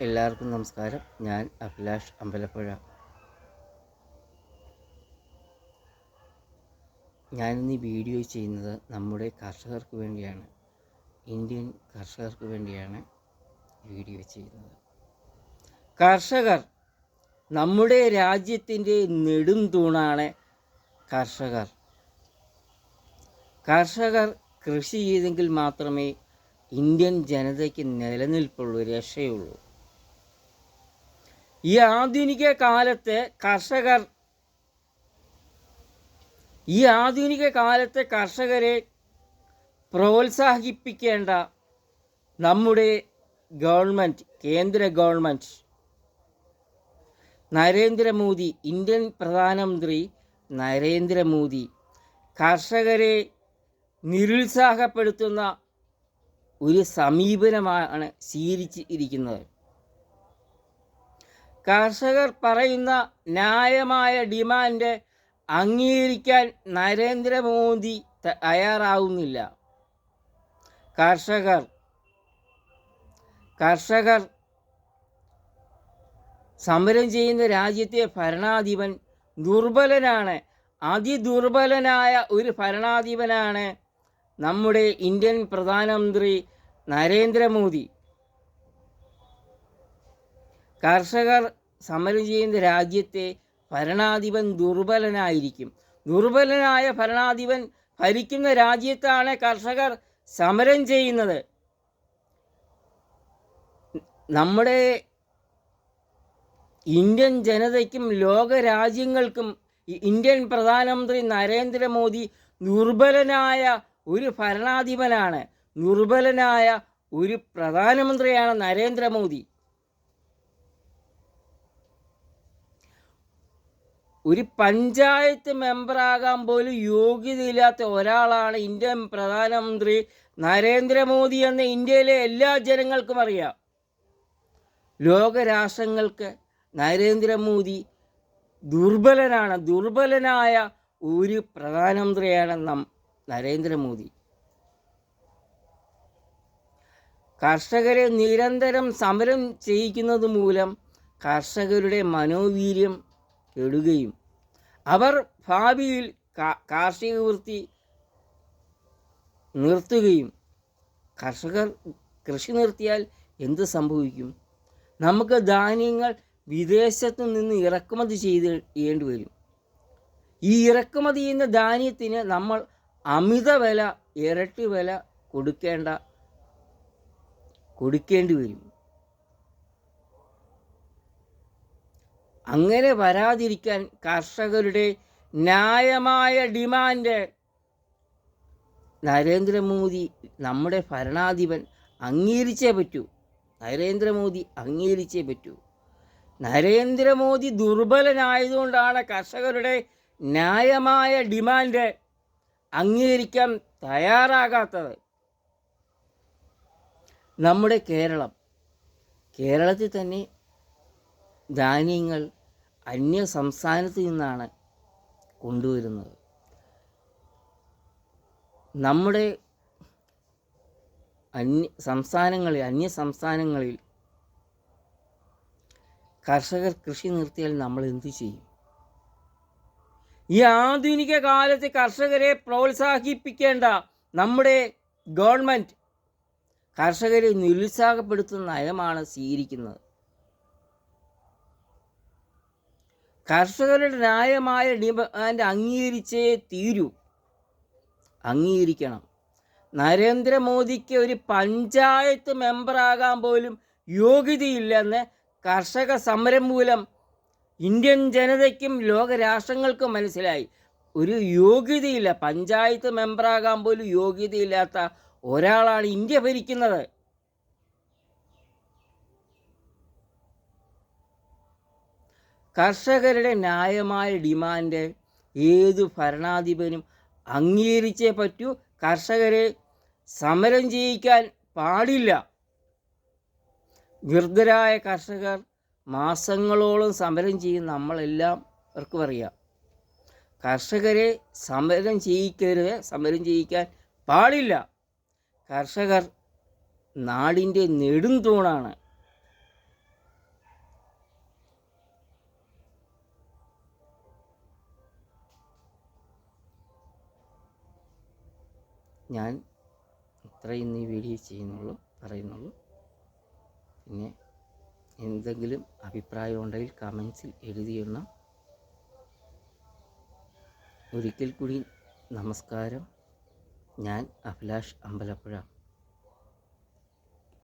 എല്ലാവർക്കും നമസ്കാരം. ഞാൻ അഭിലാഷ് അമ്പലപ്പുഴ. ഞാനിന്ന് ഈ വീഡിയോ ചെയ്യുന്നത് നമ്മുടെ കർഷകർക്ക് വേണ്ടിയാണ്. ഇന്ത്യൻ കർഷകർക്ക് വേണ്ടിയാണ് വീഡിയോ ചെയ്യുന്നത്. കർഷകർ നമ്മുടെ രാജ്യത്തിന്റെ നെടും തൂണാണ് കർഷകർ. കർഷകർ കൃഷി ചെയ്തെങ്കിൽ മാത്രമേ ഇന്ത്യൻ ജനതയ്ക്ക് നിലനിൽപ്പുള്ളൂ രക്ഷയുള്ളൂ. ഈ ആധുനിക കാലത്തെ കർഷകർ ഈ ആധുനിക കാലത്തെ കർഷകരെ പ്രോത്സാഹിപ്പിക്കേണ്ട നമ്മുടെ ഗവൺമെന്റ് കേന്ദ്ര ഗവൺമെന്റ് നരേന്ദ്രമോദി ഇന്ത്യൻ പ്രധാനമന്ത്രി നരേന്ദ്രമോദി കർഷകരെ നിരുത്സാഹപ്പെടുത്തുന്ന ഒരു സമീപനമാണ് സ്വീകരിച്ച് ഇരിക്കുന്നത് കർഷകർ പറയുന്ന ന്യായമായ ഡിമാൻഡ് അംഗീകരിക്കാൻ നരേന്ദ്രമോദി തയ്യാറാവുന്നില്ല. കർഷകർ കർഷകർ സമരം ചെയ്യുന്ന രാജ്യത്തെ ഭരണാധിപൻ ദുർബലനാണ്. അതിദുർബലനായ ഒരു ഭരണാധിപനാണ് നമ്മുടെ ഇന്ത്യൻ പ്രധാനമന്ത്രി നരേന്ദ്രമോദി. കർഷകർ സമരം ചെയ്യുന്ന രാജ്യത്തെ ഭരണാധിപൻ ദുർബലനായിരിക്കും. ദുർബലനായ ഭരണാധിപൻ ഭരിക്കുന്ന രാജ്യത്താണ് കർഷകർ സമരം ചെയ്യുന്നത്. നമ്മുടെ ഇന്ത്യൻ ജനതയ്ക്കും ലോക രാജ്യങ്ങൾക്കും ഇന്ത്യൻ പ്രധാനമന്ത്രി നരേന്ദ്രമോദി ദുർബലനായ ഒരു ഭരണാധിപനാണ്. ദുർബലനായ ഒരു പ്രധാനമന്ത്രിയാണ് നരേന്ദ്രമോദി. ഒരു പഞ്ചായത്ത് മെമ്പറാകാൻ പോലും യോഗ്യതയില്ലാത്ത ഒരാളാണ് ഇന്ത്യൻ പ്രധാനമന്ത്രി നരേന്ദ്രമോദി എന്ന് ഇന്ത്യയിലെ എല്ലാ ജനങ്ങൾക്കും അറിയാം. ലോകരാഷ്ട്രങ്ങൾക്ക് നരേന്ദ്രമോദി ദുർബലനാണ്. ദുർബലനായ ഒരു പ്രധാനമന്ത്രിയാണ് നാം നരേന്ദ്രമോദി. കർഷകരെ നിരന്തരം സമരം ചെയ്യിക്കുന്നത് മൂലം കർഷകരുടെ മനോവീര്യം കെടുകയും അവർ ഭാവിയിൽ കാർഷിക വൃത്തി നിർത്തുകയും. കർഷകർ കൃഷി നിർത്തിയാൽ എന്ത് സംഭവിക്കും? നമുക്ക് ധാന്യങ്ങൾ വിദേശത്തു നിന്ന് ഇറക്കുമതി ചെയ്യേണ്ടി വരും. ഈ ഇറക്കുമതി ചെയ്യുന്ന ധാന്യത്തിന് നമ്മൾ അമിത വില ഇരട്ടി വില കൊടുക്കേണ്ട കൊടുക്കേണ്ടി വരും. അങ്ങനെ വരാതിരിക്കാൻ കർഷകരുടെ ന്യായമായ ഡിമാൻഡ്. നരേന്ദ്രമോദി നമ്മുടെ ഭരണാധിപൻ അംഗീകരിച്ചേ പറ്റൂ. നരേന്ദ്രമോദി അംഗീകരിച്ചേ പറ്റൂ. നരേന്ദ്രമോദി ദുർബലനായതുകൊണ്ടാണ് കർഷകരുടെ ന്യായമായ ഡിമാൻഡ് അംഗീകരിക്കാൻ തയ്യാറാകാത്തത്. നമ്മുടെ കേരളം. കേരളത്തിൽ തന്നെ ധാന്യങ്ങൾ അന്യ സംസ്ഥാനത്ത് നിന്നാണ് കൊണ്ടുവരുന്നത്. നമ്മുടെ അന്യ സംസ്ഥാനങ്ങളിൽ അന്യ സംസ്ഥാനങ്ങളിൽ കർഷകർ കൃഷി നിർത്തിയാൽ നമ്മൾ എന്തു ചെയ്യും? ഈ ആധുനിക കാലത്ത് കർഷകരെ പ്രോത്സാഹിപ്പിക്കേണ്ട നമ്മുടെ ഗവൺമെന്റ് കർഷകരെ നിരുത്സാഹപ്പെടുത്തുന്ന നയമാണ് സ്വീകരിക്കുന്നത്. കർഷകരുടെ ന്യായമായ ഡിമാൻഡ് അംഗീകരിച്ചേ തീരൂ. അംഗീകരിക്കണം. നരേന്ദ്രമോദിക്ക് ഒരു പഞ്ചായത്ത് മെമ്പറാകാൻ പോലും യോഗ്യതയില്ലെന്ന് കർഷക സമരം മൂലം ഇന്ത്യൻ ജനതയ്ക്കും ലോകരാഷ്ട്രങ്ങൾക്കും മനസ്സിലായി. ഒരു യോഗ്യതയില്ല. പഞ്ചായത്ത് മെമ്പറാകാൻ പോലും യോഗ്യതയില്ലാത്ത ഒരാളാണ് ഇന്ത്യ ഭരിക്കുന്നത്. കർഷകരുടെ ന്യായമായ ഡിമാൻഡ് ഏതു ഭരണാധിപനും അംഗീകരിച്ചേ പറ്റൂ. കർഷകരെ സമരം ചെയ്യിക്കാൻ പാടില്ല. നിർദ്ധരായ കർഷകർ മാസങ്ങളോളം സമരം ചെയ്യും. നമ്മളെല്ലാം അവർക്കും അറിയാം കർഷകരെ സമരം ചെയ്യിക്കരുത്. സമരം ചെയ്യിക്കാൻ പാടില്ല. കർഷകർ നാടിന്റെ നെടും തൂണാണ്. ഞാൻ ഇത്രയും ഈ വീഡിയോ ചെയ്യുന്നുള്ളൂ പറയുന്നുള്ളൂ. പിന്നെ എന്തെങ്കിലും അഭിപ്രായം ഉണ്ടെങ്കിൽ കമൻസിൽ എഴുതിയിടണം ഒരിക്കൽ കൂടി നമസ്കാരം. ഞാൻ അഭിലാഷ് അമ്പലപ്പുഴ.